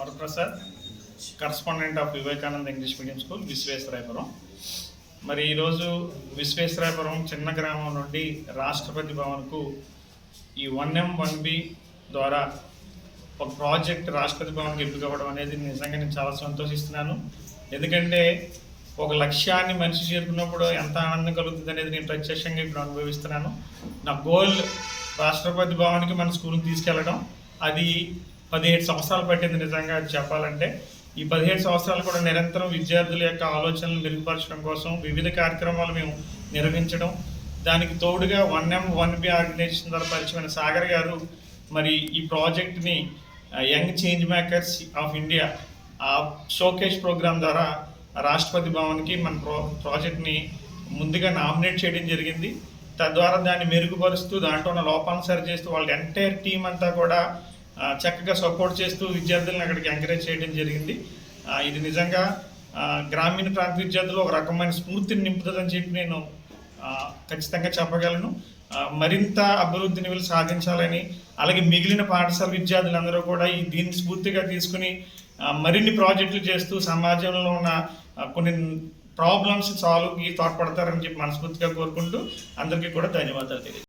Varaprasad correspondent of Vivekananda English medium school Visweswarayapuram. మరి ఈరోజు విశ్వేశ్వరాయపురం చిన్న గ్రామం నుండి రాష్ట్రపతి భవన్కు ఈ వన్ ఎం వన్ బి ద్వారా ఒక ప్రాజెక్ట్ రాష్ట్రపతి భవన్కి ఎంపిక అవ్వడం అనేది నిజంగా నేను చాలా సంతోషిస్తున్నాను. ఎందుకంటే ఒక లక్ష్యాన్ని మనిషి చేరుకున్నప్పుడు ఎంత ఆనందం కలుగుతుంది అనేది నేను ప్రత్యక్షంగా ఇప్పుడు అనుభవిస్తున్నాను. నా గోల్ రాష్ట్రపతి భవన్కి మన స్కూల్కి తీసుకెళ్ళడం అది పదిహేడు సంవత్సరాలు పట్టింది నిజంగా అది చెప్పాలంటే. ఈ పదిహేడు సంవత్సరాలు కూడా నిరంతరం విద్యార్థుల యొక్క ఆలోచనలు మెరుగుపరచడం కోసం వివిధ కార్యక్రమాలు మేము నిర్వహించడం. దానికి తోడుగా one M one B organisation ద్వారా పరిచయమైన సాగర్ గారు మరి ఈ ప్రాజెక్ట్ని young change makers of India ఆ షోకేష్ ప్రోగ్రాం ద్వారా రాష్ట్రపతి భవన్కి మన ప్రో ప్రాజెక్ట్ని ముందుగా నామినేట్ చేయడం జరిగింది. తద్వారా దాన్ని మెరుగుపరుస్తూ దాంట్లో ఉన్న లోపాలను సరి చేస్తూ వాళ్ళ ఎంటైర్ టీం అంతా కూడా చక్కగా సపోర్ట్ చేస్తూ విద్యార్థులను అక్కడికి ఎంకరేజ్ చేయడం జరిగింది. ఇది నిజంగా గ్రామీణ ప్రాంత విద్యార్థులు ఒక రకమైన స్ఫూర్తిని నింపుతుందని చెప్పి నేను ఖచ్చితంగా చెప్పగలను. మరింత అభివృద్ధిని వీళ్ళు సాధించాలని అలాగే మిగిలిన పాఠశాల విద్యార్థులందరూ కూడా ఈ దీన్ని స్ఫూర్తిగా తీసుకుని మరిన్ని ప్రాజెక్టులు చేస్తూ సమాజంలో ఉన్న కొన్ని ప్రాబ్లమ్స్ సాల్వ్కి తోడ్పడతారని చెప్పి మనస్ఫూర్తిగా కోరుకుంటూ అందరికీ కూడా ధన్యవాదాలు తెలియజేస్తాను